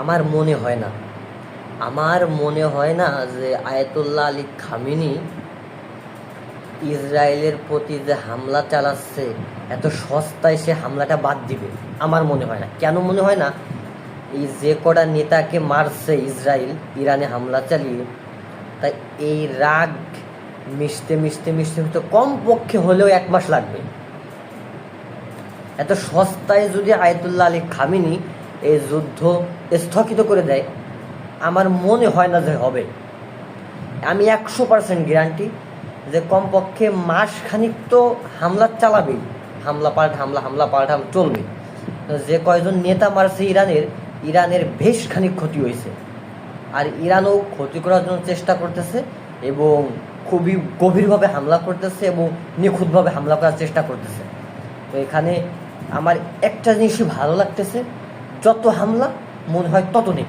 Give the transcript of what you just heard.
আমার মনে হয় না। আমার মনে হয় না যে আয়তুল্লাহ আলী খামিনি ইসরায়েলের প্রতি যে হামলা চালাচ্ছে, এত সস্তায় সে হামলাটা বাদ দিবে। আমার মনে হয় না। কেন মনে হয় না? এই যে কটা নেতাকে মারছে ইসরায়েল, ইরানে হামলা চালিয়ে, তাই এই রাগ মিশতে মিশতে মিশতে মিশতে কমপক্ষে হলেও এক মাস লাগবে। এত সস্তায় যদি আয়তুল্লাহ আলী খামিনি এই যুদ্ধ স্থগিত করে দেয়। আমার মনে হয় না যে হবে। আমি একশো পার্সেন্ট গ্যারান্টি যে কমপক্ষে মাস খানিক তো হামলা চালাবেই হামলা পাল্টা হামলা হামলা পাল্টা হামলা চলবে। যে কয়জন নেতা মারছে ইরানের ইরানের বেশ খানিক ক্ষতি হয়েছে। আর ইরানও ক্ষতি করার জন্য চেষ্টা করতেছে এবং খুবই গভীরভাবে হামলা করতেছে এবং নিখুঁতভাবে হামলা করার চেষ্টা করতেছে। তো এখানে আমার একটা জিনিসই ভালো লাগতেছে যত হামলা মনে হয় তত নেই